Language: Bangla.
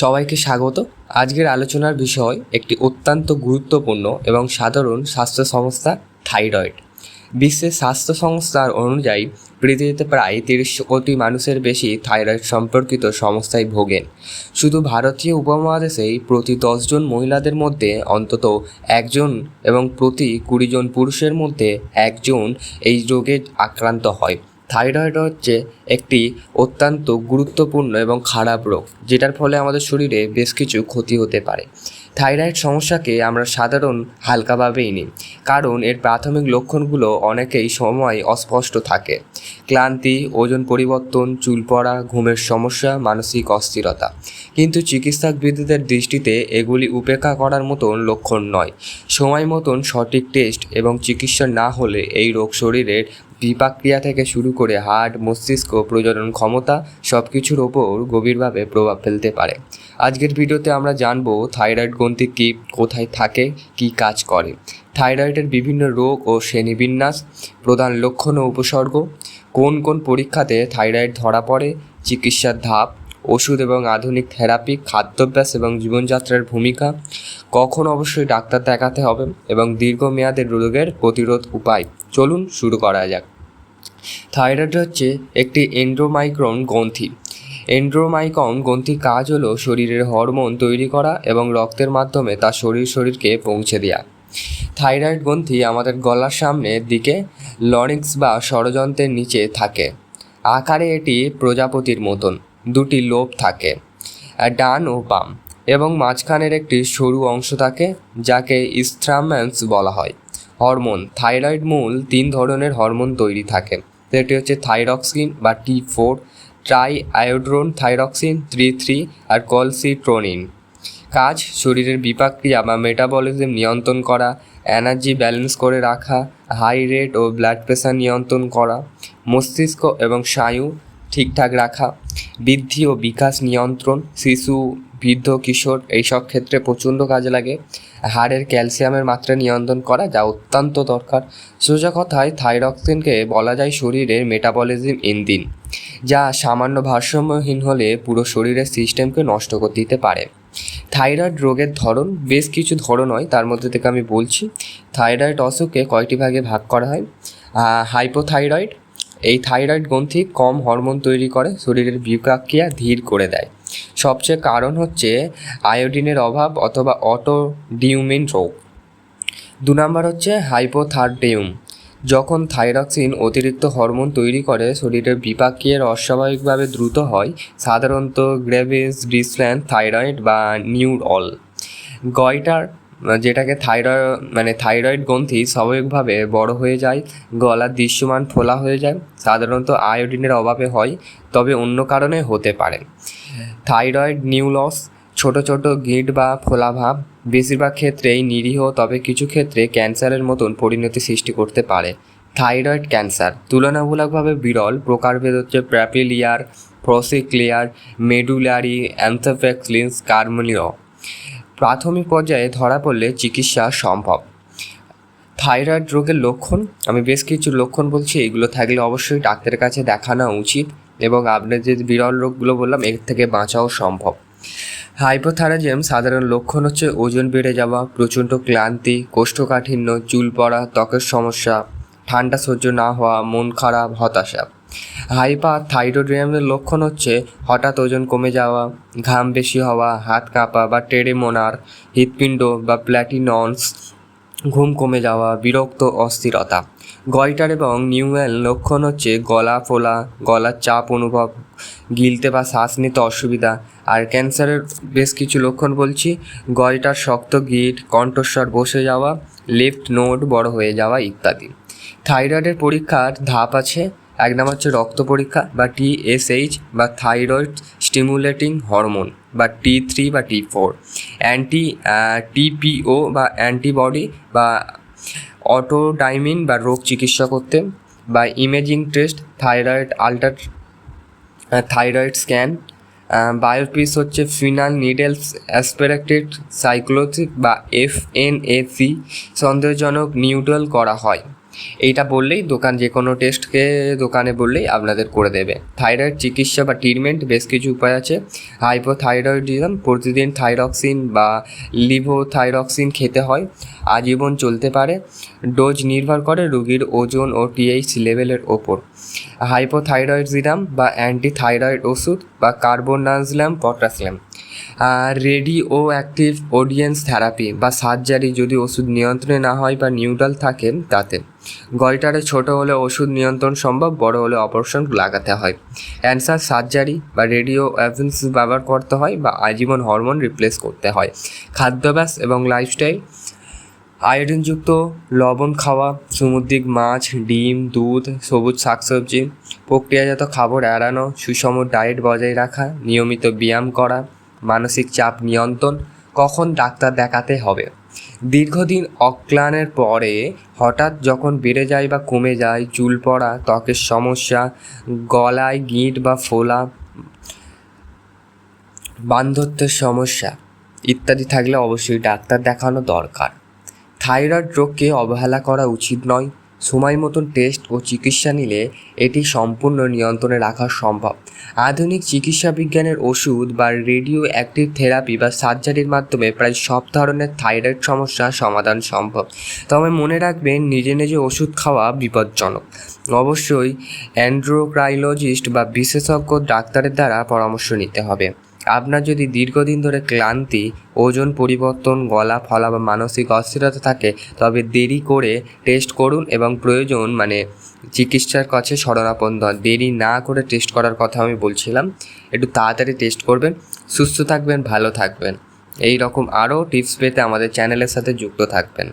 সবাইকে স্বাগত। আজকের আলোচনার বিষয় একটি অত্যন্ত গুরুত্বপূর্ণ এবং সাধারণ স্বাস্থ্য সংস্থা থাইরয়েড। বিশ্বের স্বাস্থ্য সংস্থার অনুযায়ী পৃথিবীতে প্রায় তিরিশ কোটি মানুষের বেশি থাইরয়েড সম্পর্কিত সমস্যায় ভোগেন। শুধু ভারতীয় উপমহাদেশেই প্রতি দশজন মহিলাদের মধ্যে অন্তত একজন এবং প্রতি কুড়ি জন পুরুষের মধ্যে একজন এই রোগে আক্রান্ত হয়। থাইরয়েড হচ্ছে একটি অত্যন্ত গুরুত্বপূর্ণ এবং খারাপ রোগ, যেটার ফলে আমাদের শরীরে বেশ কিছু ক্ষতি হতে পারে। থাইরয়েড সমস্যাকে আমরা সাধারণ হালকাভাবেই নিই, কারণ এর প্রাথমিক লক্ষণগুলো অনেকেই সময় অস্পষ্ট থাকে। ক্লান্তি, ওজন পরিবর্তন, চুল পড়া, ঘুমের সমস্যা, মানসিক অস্থিরতা। কিন্তু চিকিৎসকবিদদের দৃষ্টিতে এগুলি উপেক্ষা করার মতন লক্ষণ নয়। সময় মতন সঠিক টেস্ট এবং চিকিৎসা না হলে এই রোগ শরীরের বিপাক্রিয়া থেকে শুরু করে হার্ট মস্তিষ্ক, প্রজনন ক্ষমতা সব কিছুর ওপর গভীরভাবে প্রভাব ফেলতে পারে। আজকের ভিডিওতে আমরা জানব থাইরয়েড গ্রন্থি কী, কোথায় থাকে, কী কাজ করে। থাইরয়েডের বিভিন্ন রোগ ও শ্রেণীবিন্যাস, প্রধান লক্ষণ ও উপসর্গ, কোন কোন পরীক্ষাতে থাইরয়েড ধরা পড়ে, চিকিৎসার ধাপ, ওষুধ এবং আধুনিক থেরাপি, খাদ্যাভ্যাস এবং জীবনযাত্রার ভূমিকা, কখন অবশ্যই ডাক্তার দেখাতে হবে এবং দীর্ঘমেয়াদের রোগের প্রতিরোধ উপায়। চলুন শুরু করা যাক। থাইরয়েড হচ্ছে একটি এন্ড্রোমাইক্রন গ্রন্থি। এন্ড্রোমাইকন গ্রন্থির কাজ হলো শরীরের হরমোন তৈরি করা এবং রক্তের মাধ্যমে তা শরীর শরীরকে পৌঁছে দেওয়া থাইরয়েড গ্রন্থি আমাদের গলার সামনের দিকে লরিক্স বা ষড়যন্ত্রের নিচে থাকে। আকারে এটি প্রজাপতির মতন, দুটি লোভ থাকে, ডান ও বাম, এবং মাঝখানের একটি সরু অংশ থাকে, যাকে ইস্ট্রামেন্স বলা হয়। হরমোন, থাইরয়েড মূল তিন ধরনের হরমোন তৈরি থাকে। সেটি হচ্ছে থাইরক্সিন বা T four triiodothyronine thyroxine, three three আর কলসিট্রোনিন। কাজ, শরীরের বিপাক্রিয়া বা মেটাবলিজম নিয়ন্ত্রণ করা, এনার্জি ব্যালেন্স করে রাখা, হাই রেট ও ব্লাড প্রেশার নিয়ন্ত্রণ করা, মস্তিষ্ক এবং স্নায়ু ঠিকঠাক রাখা। বৃদ্ধি ও বিকাশ নিয়ন্ত্রণ, শিশু, বৃদ্ধ, কিশোর এইসব ক্ষেত্রে প্রচণ্ড কাজে লাগে। হাড়ের ক্যালসিয়ামের মাত্রা নিয়ন্ত্রণ করা যা অত্যন্ত দরকার। সোজা কথায় থাইরক্সিনকে বলা যায় শরীরের মেটাবলিজম ইঞ্জিন যা সামান্য ভারসাম্যহীন হলে পুরো শরীরের সিস্টেমকে নষ্ট করে দিতে পারে। থাইরয়েড রোগের ধরন বেশ কিছু ধরন হয়, তার মধ্যে থেকে আমি বলছি। থাইরয়েড অসুখকে কয়টি ভাগে ভাগ করা হয়। হাইপোথাইরয়েড এই থাইরয়েড গ্রন্থি কম হরমোন তৈরি করে, শরীরের বিপাক্রিয়া ধীর করে দেয়। সবচেয়ে কারণ হচ্ছে আয়োডিনের অভাব অথবা অটোডিউমিন রোগ। দু নম্বর হচ্ছে হাইপোথার্ডিউম। যখন থাইরক্সিন অতিরিক্ত হরমোন তৈরি করে, শরীরের বিপাকীয়ের অস্বাভাবিকভাবে দ্রুত হয়, সাধারণত গ্রেভিস ডিসল্যান থাইরয়েড বা নিউরল। গয়টার যেটাকে থাইরয়েড মানে থাইরয়েড গ্রন্থি স্বাভাবিকভাবে বড় হয়ে যায়, গলার দৃশ্যমান ফোলা হয়ে যায়, সাধারণত আয়োডিনের অভাবে হয়, তবে অন্য কারণে হতে পারে। থাইরয়েড নিউলস ছোট ছোট গিট বা ফোলাভাব বেশিরভাগ ক্ষেত্রেই নিরীহ, তবে কিছু ক্ষেত্রে ক্যান্সারের মতন পরিণতি সৃষ্টি করতে পারে। থাইরয়েড ক্যান্সার তুলনামূলকভাবে বিরল, প্রকারভেদ হচ্ছে প্র্যাপিলিয়ার প্রসিক্লিয়ার মেডুলারি অ্যান্থোফ্যাক্সলিন্স কার্মনীয় প্রাথমিক পর্যায়ে ধরা পড়লে চিকিৎসা সম্ভব। থাইরয়েড রোগের লক্ষণ? আমি বেশ কিছু লক্ষণ বলছি, এগুলো থাকলে অবশ্যই ডাক্তারের কাছে দেখানো উচিত এবং আপনার যে বিরল রোগগুলো বললাম, এর থেকে বাঁচাও সম্ভব। হাইপোথাইরয়েডিজম সাধারণ লক্ষণ হচ্ছে ওজন বেড়ে যাওয়া, প্রচণ্ড ক্লান্তি, কোষ্ঠকাঠিন্য, চুল পড়া, ত্বকের সমস্যা ঠান্ডা সহ্য না হওয়া, মন খারাপ, হতাশা। হাইপার থাইরয়েডিজমের লক্ষণ হচ্ছে হঠাৎ ওজন কমে যাওয়া, ঘাম বেশি হওয়া, হাত কাঁপা বা টেরেমোনার, হৃৎপিণ্ড বা প্ল্যাটিনন্স, ঘুম কমে যাওয়া, বিরক্ত, অস্থিরতা। গয়টার এবং নিউয়েল লক্ষণ হচ্ছে গলা ফোলা, গলার চাপ অনুভব, গিলতে বা শ্বাস নিতে অসুবিধা, আর ক্যান্সারের বেশ কিছু লক্ষণ বলছি। গয়টার শক্ত গিট, কণ্ঠস্বর বসে যাওয়া, লেফট নোড বড় হয়ে যাওয়া ইত্যাদি। থাইরয়েডের পরীক্ষার ধাপ আছে। এক নাম হচ্ছে রক্ত পরীক্ষা বা টিএসএইচ বা থাইরয়েড স্টিমুলেটিং হরমোন বা টি থ্রি বা টি ফোর অ্যান্টি টিপিও বা অ্যান্টিবডি বা অটোডাইমিন বা রোগ চিকিৎসা করতে বা imaging test, thyroid ultra thyroid scan. Biopsy হচ্ছে ফিনাল নিডেলস, অ্যাসপেরাক্টেড সাইক্লোসিক বা এফ এন এ সি। সন্দেহজনক নিউডল করা হয়। এইটা বললেই দোকান যে কোনো টেস্টকে দোকানে বললেই আপনাদের করে দেবে। থাইরয়েড চিকিৎসা বা ট্রিটমেন্ট বেশ কিছু উপায় আছে। হাইপোথাইরয়েডিজম প্রতিদিন থাইরক্সিন বা লিভোথাইরক্সিন খেতে হয়, আজীবন চলতে পারে। ডোজ নির্ভর করে রোগীর ওজন ও টিএইচ লেভেলের ওপর। হাইপোথাইরয়েডিজম বা অ্যান্টিথাইরয়েড ওষুধ বা carbon carbimazole potassium radioactive iodine therapy বা সার্জারি যদি ওষুধ নিয়ন্ত্রণে না হয় বা নিউট্রাল থাকে তাতে। গলটারে ছোট হলে ওষুধ নিয়ন্ত্রণ সম্ভব, বড় হলে অপারেশন লাগাতে হয়। ক্যান্সার সার্জারি বা রেডিও অ্যাভেন্স ব্যবহার করতে হয় বা আজীবন হরমোন রিপ্লেস করতে হয়। খাদ্যাভ্যাস এবং লাইফস্টাইল আয়োডিনযুক্ত লবণ খাওয়া, সামুদ্রিক মাছ, ডিম, দুধ, সবুজ শাকসবজি প্রক্রিয়াজাত খাবার এড়ানো, সুষম ডায়েট বজায় রাখা, নিয়মিত ব্যায়াম করা, মানসিক চাপ নিয়ন্ত্রণ কখন ডাক্তার দেখাতে হবে? দীর্ঘদিন অক্লানের পরে হঠাৎ যখন বেড়ে যায় বা কমে যায়, চুল পড়া, ত্বকের সমস্যা, গলায় গিঁট বা ফোলা, বান্ধত্বের সমস্যা ইত্যাদি থাকলে অবশ্যই ডাক্তার দেখানো দরকার। থাইরয়েড রোগকে অবহেলা করা উচিত নয়। সময় মতন টেস্ট ও চিকিৎসা নিলে এটি সম্পূর্ণ নিয়ন্ত্রণে রাখা সম্ভব। আধুনিক চিকিৎসা বিজ্ঞানের ওষুধ বা রেডিও অ্যাক্টিভ থেরাপি বা সার্জারির মাধ্যমে প্রায় সব ধরনের থাইরয়েড সমস্যার সমাধান সম্ভব। তবে মনে রাখবেন, নিজে নিজে ওষুধ খাওয়া বিপজ্জনক। অবশ্যই অ্যান্ড্রোক্রাইলজিস্ট বা বিশেষজ্ঞ ডাক্তারের দ্বারা পরামর্শ নিতে হবে। আপনার যদি দীর্ঘদিন ধরে ক্লান্তি, ওজন পরিবর্তন, গলা ফলা বা মানসিক অস্থিরতা থাকে, তবে দেরি করে টেস্ট করুন এবং প্রয়োজন মানে চিকিৎসার কাছে শরণাপন্ন। দেরি না করে টেস্ট করার কথা আমি বলছিলাম। একটু তাড়াতাড়ি টেস্ট করবেন। সুস্থ থাকবেন, ভালো থাকবেন। এই রকম আরও টিপস পেতে আমাদের চ্যানেলের সাথে যুক্ত থাকবেন।